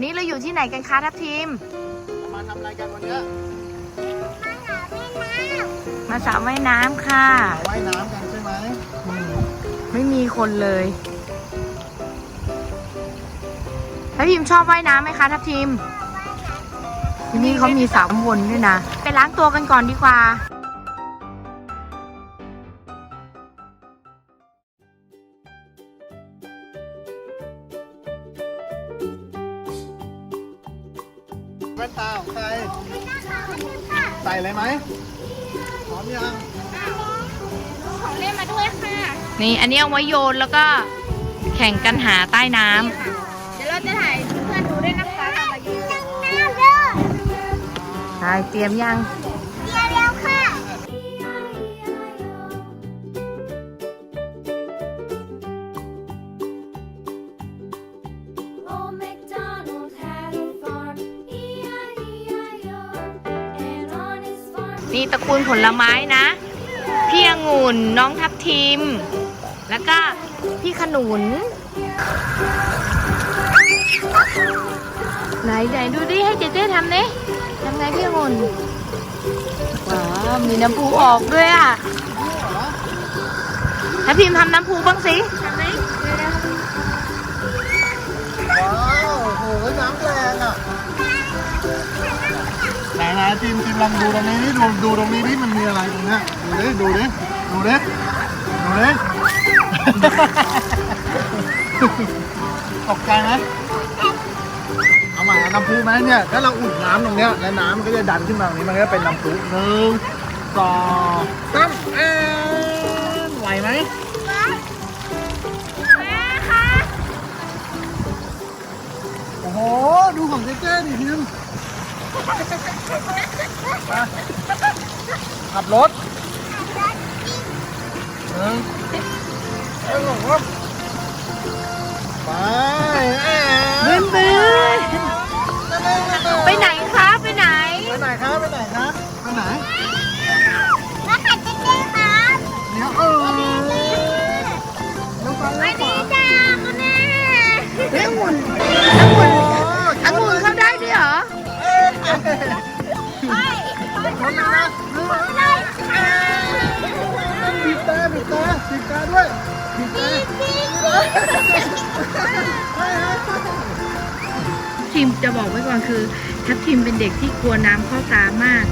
วันนี้เราอยู่ที่ไหนกันคะทัพทีม มาทำอะไรกันวันเนี้ยมาสระว่ายน้ำค่ะมาว่ายน้ำกันใช่ไหมไม่มีคนเลยทัพทีมชอบว่ายน้ำไหมคะทัพทีมที่นี่เขามีสระน้ำวนด้วยนะ ไปล้างตัวกันก่อนดีกว่า เลยไหมพร้อมยังของเล่นมาด้วยค่ะนี่อันนี้เอาไว้โยนแล้วก็แข่งกันหาใต้น้ำ เดี๋ยวเราจะถ่ายเพื่อนดูด้วยนะคะเรามายืนน้ำเด้อใช่เตรียมยัง เนี่ตระกูลผลไม้นะ พี่องุ่นน้องทับทิม แล้วก็พี่ขนุน ไหนไหนดูดิให้เจเจทำดิทำไงพี่องุ่นว้าวมีน้ำพุออกด้วยอะทับทิมทำน้ำพุบ้างสิทำไหมว้าวโหน้ำแรงอะ ไหนไหนทีมทีมลองดูตรงนี้นี่ดูดูตรงนี้นี่มันมีอะไรตรงเนี้ยดูดิดูดิดูดิดูดิตกใจไหมเอาใหม่เอาน้ำพุไหมเนี่ยถ้าเราอุ่นน้ำตรงเนี้ยแล้วน้ำมันก็จะดันขึ้นมาตรงนี้มันก็จะเป็นน้ำพุหนึ่งสองสามเอ็นไหวไหมแม่ค่ะโอ้โหดูของเจ๊เจ๊ดิพิม มาขับรถหนึ่งเอ้ยหลงรถไป ไปชนนะบีบแต่บีบแต่บีบแต่ด้วยบีบแต่ทีมจะบอกไว้ก่อนคือทัพทีมเป็นเด็กที่กลัวน้ำเข้าตามาก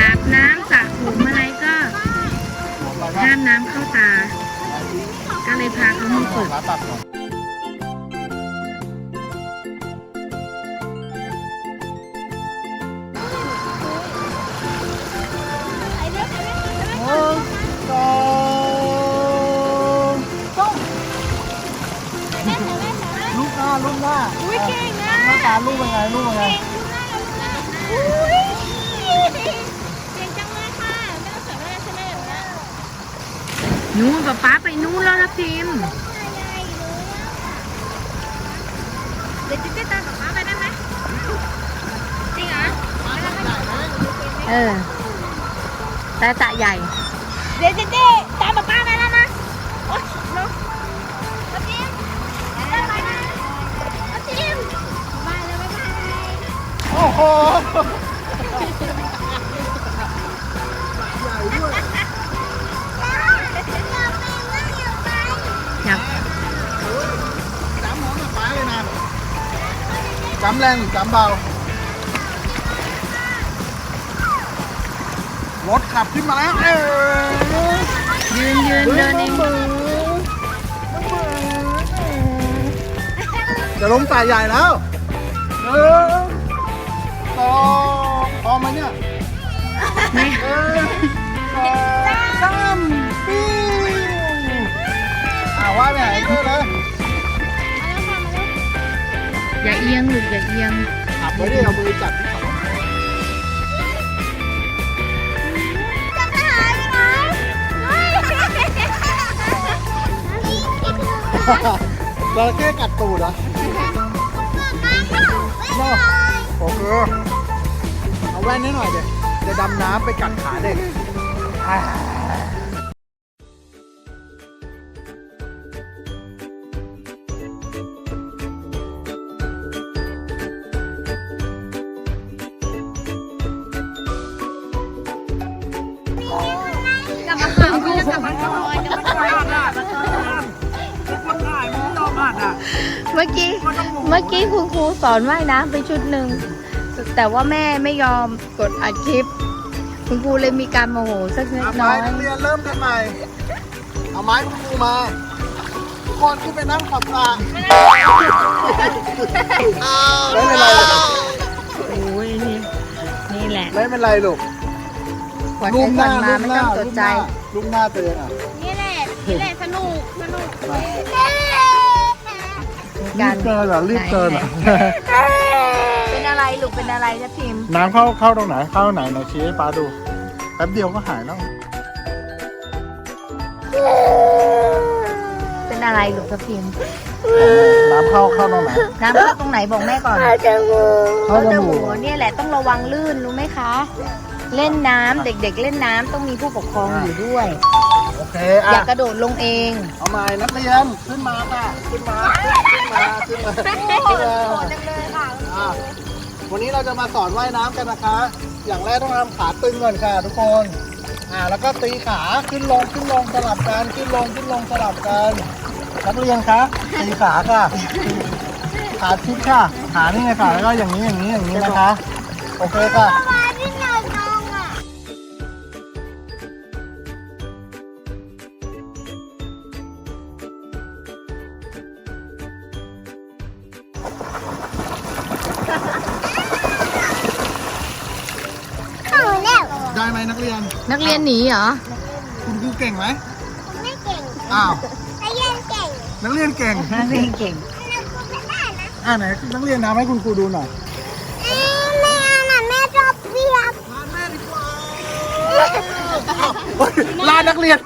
อาบน้ำสระผมอะไรก็ห้ามน้ำเข้าตา ก็เลยพาเขามาฝึก ลูกหน้าลูกหน้าอุ้ยเก่งอะหน้าตาลูกเป็นไงลูกเป็นไงเก่งดูหน้าเราดูหน้าอุ้ยเก่งจังเลยค่ะไม่ต้องสวยไม่ได้ใช่ไหมแบบนี้นู้นป๊าป๊าไปนู้นแล้วทัพทีมเดี๋ยวจิ๊ดตามกับม้าไปได้ไหมจริงเหรอเออแต่สระใหญ่เดี๋ยวจิ๊ดตามกับ โอ้โหใหญ่ด้วยอยากจำหมอนกับป้าเลยนะจำแรงหรือจำเบารถขับขึ้นมาแล้วเอ้ยยืนยืนเดินเองจะล้มสายใหญ่แล้วหนึ่งสอง พร้อมไหมเนี่ยไม่หนึ่งสองสามปิ้วอ่าว่าไปไหนเพื่อนเลยอย่าเอียงลูกอย่าเอียงขับไว้ดิเอามือจับที่เขาจะไปหายังไงเฮ้ยจระเข้กัดตูดเหรอโน่โอเคเอา แว่นนิดหน่อยเดี๋ยวจะดำน้ำไปกัดขาเด็กเมื่อกี้ เมื่อกี้คุณครูสอนว่ายน้ำไปชุดหนึ่ง แต่ว่าแม่ไม่ยอมกดอัดคลิป คุณครูเลยมีการโมโหสักเล็กเอาน้ไม้อยนักเรียนเริ่มกันใหม่ เอาไม้คุณครูมาทุกคนขึ้นไปนั่งขอบสระไม่เป็นไรลูกโอ้ยนี่นี่แหละไม่เป็นไรลูกขวัญรูใจมขหวัน้าญมารูมไม่หน้าต้องตรูกมหใจ น้ารูมหน้าเตือนอะนี่แหละ นี่แหละ สนุก สนุก มามีรีการบเกินเหรอรีบเกินเหรอ เป็นอะไรจะพิมพ์ น้ำเข้าเข้าตรงไหนเข้าตรงไหนไหนชี้ให้ป้าดูแป๊บเดียวก็หายแล้วเป็นอะไรลูกจะพิมพ์ น้ำเข้าเข้าตรงไหน น้ำเข้าตรงไหนบอกแม่ก่อนจมูกเข้าจจมูมูกกเนี่ยแหละต้องระวังลื่นรู้ไหมคะ เล่นน้ำเด็ก ๆ เล่นน้ำต้องมีผู้ปกครองอยู่ด้วย โอเคอย่าอะกระโดดลงเอง เอาใหม่นักเรียนขึ้นมาค่ะขึ้นมาขึ้นมาขึ้นมาขึ้นมาเลยค่ะ อะ วันนี้เราจะมาสอนว่ายน้ำกันนะคะ อย่างแรกต้องทำขาตึงก่อนค่ะ ทุกคน อ่า แล้วก็ตีขาขึ้นลงขึ้นลงสลับกันขึ้นลงขึ้นลงสลับกันนักเรียนคะตีขาค่ะขาชิดค่ะ ขานี่ไงค่ะแล้วก็อย่างนี้อย่างนี้อย่างนี้นะคะ โอเคค่ะ กเรียน นักเรียนหนีเหรอ คุณครูเก่งไหมผมไม่เก่งอ้าวแต่เรียนเก่งนักเรียนเก่ง นักเรียนเก่งเราคุยกันได้นะอ่าไหนนักเรียนทำให้คุณครูดูหน่อยเอ้ยแม่เอาน่ะแม่ชอบเปียกลาแม่ดีกว่าลานักเรียน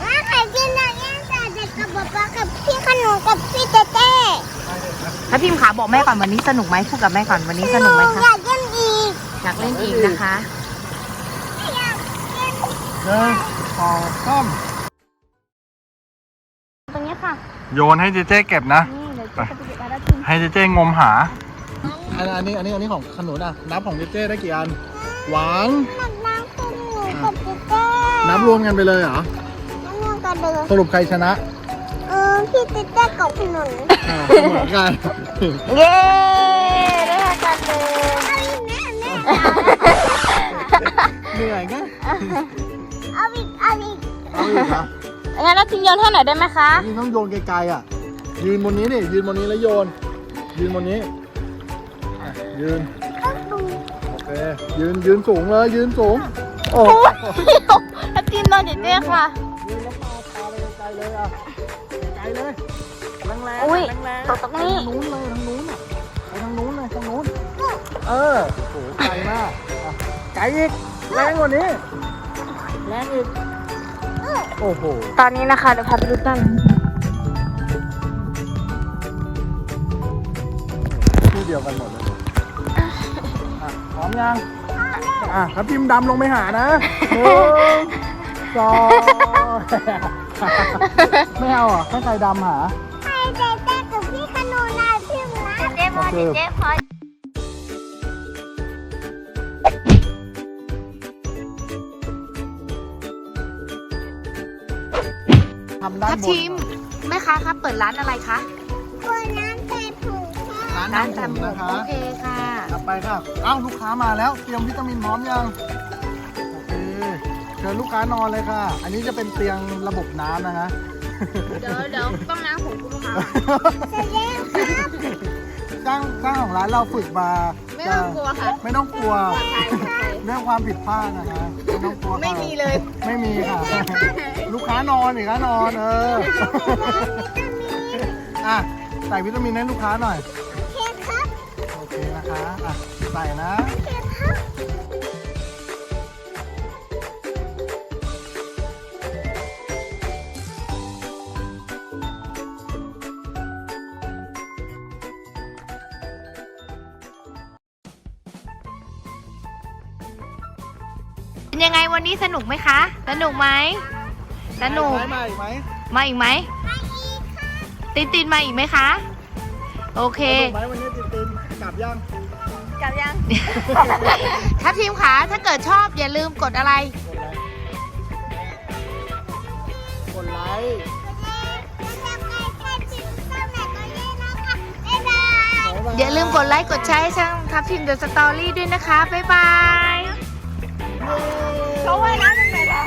แม่เคยกินอะไรแต่เด็กกับป๊าป๊ากับพี่ขนมกับพี่เต้เต้ ถ้าพิมพ์ขาบอกแม่ก่อนวันนี้สนุกไหมพูดกับแม่ก่อนวันนี้สนุกไหมอคะยากเล่น อีกอยากเล่นอีกนะคะอยากเล่นหนึ่งสองสามตรงนี้ค่ะ โยนให้เจเจเก็บนะ นี่เดี๋ยวจะไปเก็บมาแล้วกินให้เจเจงมหาอันนี้อันนี้อันนี้ของขนุนอะ นับของเจเจได้กี่อัน หวานหนักน้ำคุณหนูกับเต้เต้นับรวมกันไปเลยเหรอ น้ำมันกระเดือสรุปใครชนะเออพี่เต้เต้กับขนมอ่าเสมอกัน เย้ได้กันเลยเอาอีกแม่แม่ เหนื่อยไงเอาอีกเอาอีกเอาอีกเหรองั้นเราทิ้งโยนให้หน่อยได้ไหมคะ นี่ต้องโยนไกลๆอะ ยืนบนนี้ดิยืนบนนี้แล้วโยน ยืนบนนี้อะยืนโอเค ยืนยืนสูงเลย ยืนสูง โอ้โหถ้าทีมนอนเด็กๆค่ะ ยืนแล้วปาปาไปไกลๆเลยอะไกลๆเลยแรงๆแรงๆอุ้ยแรงๆตกตรงนี้ ทางนู้นเลยทางนู้นอะไปทางนู้นเลยทางนู้น เออโอ้โหไกลมากอะไกลอีกแรงกว่านี้แรงอีกโอ้โหตอนนี้นะคะเดี๋ยวพาไปดูกันที่เดียวกันหมดเลยอะพร้อมยังอะครับพิมพ์ดำลงไปหานะหนึ่งสองไม่เอาเหรอะให้ใครดำหาให้เต้เต้กับพี่ขนมนะพี่นะเต้พอโอเคเต้พอ ทำด้านทัพบนทีมแม่ค้าคะเปิดร้านอะไรคะกลัวน้ำเต้ผูกค่ะร้านร้านทำผมทำผมนะคะโอเคค่ะกลับไปค่ะเอ้าลูกค้ามาแล้วเตรียมวิตามินพร้อมยังโอเคเชิญลูกค้านอนเลยค่ะ อันนี้จะเป็นเตียงระบบน้ำนะคะเดี๋ยวเดี๋ยวต้องน้ำผมคุณลูกค้าเสร็จแล้วครับจ้างจ้างของร้านเราฝึกมาไม่ต้องกลัวค่ะไม่ต้องกลัว เรื่องความผิดพลาดนะคะไม่ต้องกลัวค่ะไม่มีเลย ไม่มีค่ะ ลูกค้านอนอีกค้านอนเอออะใส่วิตามินให้ลูกค้าหน่อยเคกครับ โอเคนะคะอะใส่นะ็นยังไงวันนี้สนุกไหมคะ สนุกไหมสนุก มาอีกไหมมาอีกไหมตินตินมาอีกไหมคะ โอเค สนุกไหมวันนี้ตินตินกลับยัง กลับยัง ครับทีมขาถ้าเกิดชอบอย่าลืมกดอะไร กดไลค์อย่าลืมกดไลค์กดแชร์ให้ช่างทับทิมเดอะสตอรี่ด้วยนะคะ บ๊ายบาย ว่ายน้ำเป็นไงบ้า